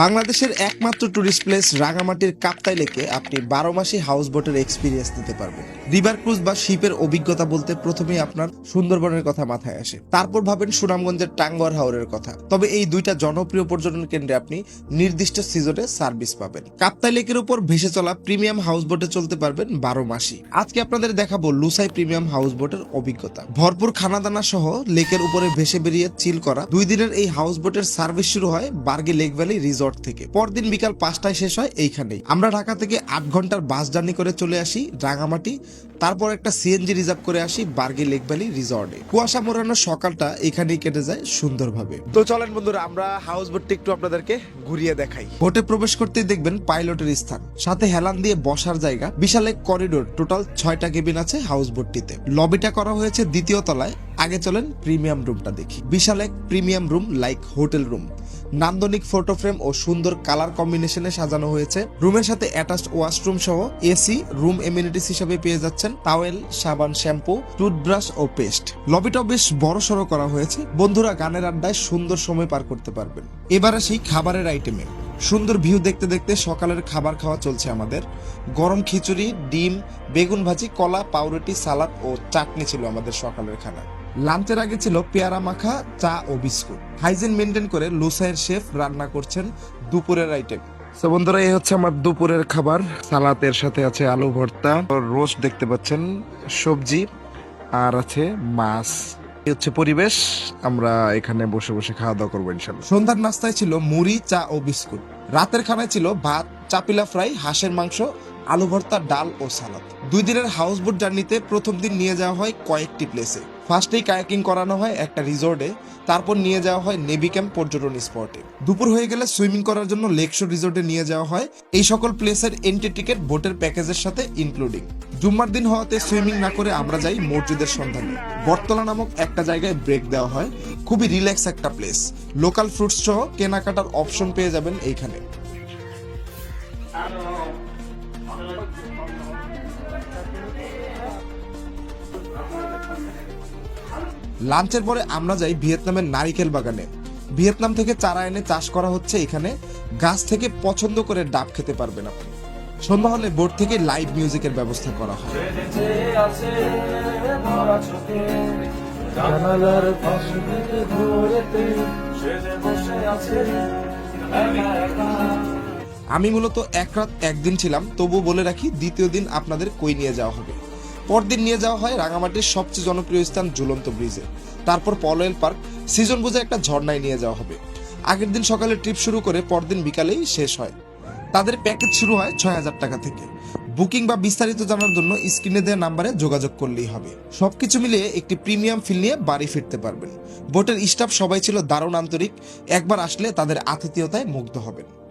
বাংলাদেশের একমাত্র tourist place রাঙামাটির কাপ্তাই লেকে আপনি বারো মাসে হাউস বোটের এক্সপিরিয়েন্স নিতে পারবেন। রিভার ক্রুজ বা শিপের অভিজ্ঞতা বলতে প্রথমেই আপনার সুন্দরবনের কথা মাথায় আসে। তারপর ভাবেন সুনামগঞ্জের টাঙ্গুয়ার হাওরের কথা। তবে এই দুইটা জনপ্রিয় পর্যটন কেন্দ্রে আপনি নির্দিষ্ট সিজনে সার্ভিস পাবেন। কাপ্তাই লেকের উপর ভেসে চলা প্রিমিয়াম হাউস বোটে চলতে পারবেন বারো মাসই। আজকে আপনাদের দেখাবো লুসাই প্রিমিয়াম হাউস বোটের অভিজ্ঞতা। ভরপুর খানাদানা সহ লেকের উপরে ভেসে বেরিয়ে চিল করা দুই দিনের এই হাউস বোটের সার্ভিস শুরু হয় বার্গে লেক ভ্যালি রিসর্ট থেকে। পরদিন বিকাল পাঁচটায় শেষ হয় এইখানেই। আমরা ঢাকা থেকে আট ঘণ্টার বাস জার্নি করে চলে আসি রাঙামাটি। তারপর একটা সিএনজি রিজার্ভ করে আসি বার্গে লেক ভ্যালি রিসর্টে। কুয়াশা মোড়ানো সকালটা এখানেই কেটে যায় সুন্দরভাবে। তো চলেন বন্ধুরা আমরা হাউস বোটটি একটু আপনাদেরকে ঘুরিয়ে দেখাই। বোটে প্রবেশ করতেই দেখবেন পাইলটের স্থান। সাথে হেলান দিয়ে বসার জায়গা। বিশাল এক করিডোর। টোটাল ছয়টা কেবিন আছে হাউস বোটটিতে লবিটা করা হয়েছে দ্বিতীয় তলায়। আগে চলেন প্রিমিয়াম রুমটা দেখি। বিশাল এক premium room like hotel room নান্দনিক ফটো ফ্রেম ও সুন্দর কালার কম্বিনেশনে সাজানো হয়েছে। রুমের সাথে অ্যাটাচড ওয়াশরুম সহ এসি রুম এমিনিটিস হিসেবে পেয়ে যাচ্ছেন টাওয়েল সাবান শ্যাম্পু টুথব্রাশ ও পেস্ট লবিটাও বেশ বড় সড়ো করা হয়েছে। বন্ধুরা গানের আড্ডায় সুন্দর সময় পার করতে পারবেন। এবার আসি খাবারের আইটেমে সুন্দর ভিউ দেখতে দেখতে সকালের খাবার খাওয়া চলছে আমাদের। গরম খিচুড়ি, ডিম, বেগুন ভাজি, কলা, পাউরুটি, সালাদ ও চাটনি ছিল আমাদের সকালের খানা। লাঞ্চের আগে ছিল পেয়ারা মাখা, চা ও বিস্কুট। হাইজিন মেনটেন করে লুসাইয়ের শেফ রান্না করছেন দুপুরের আইটেম। তো বন্ধুরা, এই হচ্ছে আমার দুপুরের খাবার। সালাতের সাথে আছে আলু ভর্তা, রোস্ট দেখতে পাচ্ছেন, সবজি, আর আছে মাছ। হচ্ছে পরিবেশ, আমরা এখানে বসে বসে খাওয়া দাওয়া করব ইনশাল্লাহ সন্ধ্যার নাস্তায় ছিল মুড়ি, চা ও বিস্কুট। রাতের খানায় ছিল ভাত, চাপিলা ফ্রাই, হাঁসের মাংস, আলু ভর্তা, ডাল ও সালাদ। দুই দিনের হাউস বোট জার্নিতে প্রথম দিন নিয়ে যাওয়া হয় কয়েকটি প্লেসে। ফার্স্টেই কায়াকিং করানো হয় একটা রিসোর্টে, তারপর নিয়ে যাওয়া হয় নেভি ক্যাম্প পর্যটন স্পটে। দুপুর হয়ে গেলে সুইমিং করার জন্য লেকশোর রিসোর্টে নিয়ে যাওয়া হয়। এই সকল প্লেসের এন্ট্রি টিকিট বোটের প্যাকেজের সাথে ইনক্লুডিং। জুম্মার দিন হওয়াতে সুইমিং না করে আমরা যাই মসজিদের সন্ধানে। বটতলা নামক একটা জায়গায় ব্রেক দেওয়া হয়। খুবই রিল্যাক্স একটা প্লেস। লোকাল ফ্রুটস সহ কেনাকাটার অপশন পেয়ে যাবেন এইখানে। লাঞ্চের পরে আমরা যাই ভিয়েতনামের নারিকেল বাগানে। ভিয়েতনাম থেকে চারা এনে চাষ করা হচ্ছে এখানে। গাছ থেকে পছন্দ করে ডাব খেতে পারবেন আপনি। সন্ধ্যা হলে বোর্ড থেকে লাইভ মিউজিকের ব্যবস্থা করা হয়। আমি মূলত এক রাত একদিন ছিলাম তবু বলে রাখি দ্বিতীয় দিন আপনাদের কই নিয়ে যাওয়া হবে। পরদিন নিয়ে যাওয়া হয় রাঙামাটির সবচেয়ে জনপ্রিয় স্থান ঝুলন্ত ব্রিজে। তারপর পলয়েল পার্ক, সিজন বুঝে একটা ঝর্ণায় নিয়ে যাওয়া হবে। আগের দিন সকালে ট্রিপ শুরু করে পরদিন বিকালেই শেষ হয়। তাদের প্যাকেজ শুরু হয় ছয় হাজার টাকা থেকে। বুকিং বা বিস্তারিত জানার জন্য স্ক্রিনে দেওয়া নাম্বারে যোগাযোগ করলেই হবে। সবকিছু মিলিয়ে একটি প্রিমিয়াম ফিল নিয়ে বাড়ি ফিরতে পারবেন। বোটের স্টাফ সবাই ছিল দারুণ আন্তরিক, একবার আসলে তাদের আতিথেয়তায় মুগ্ধ হবেন।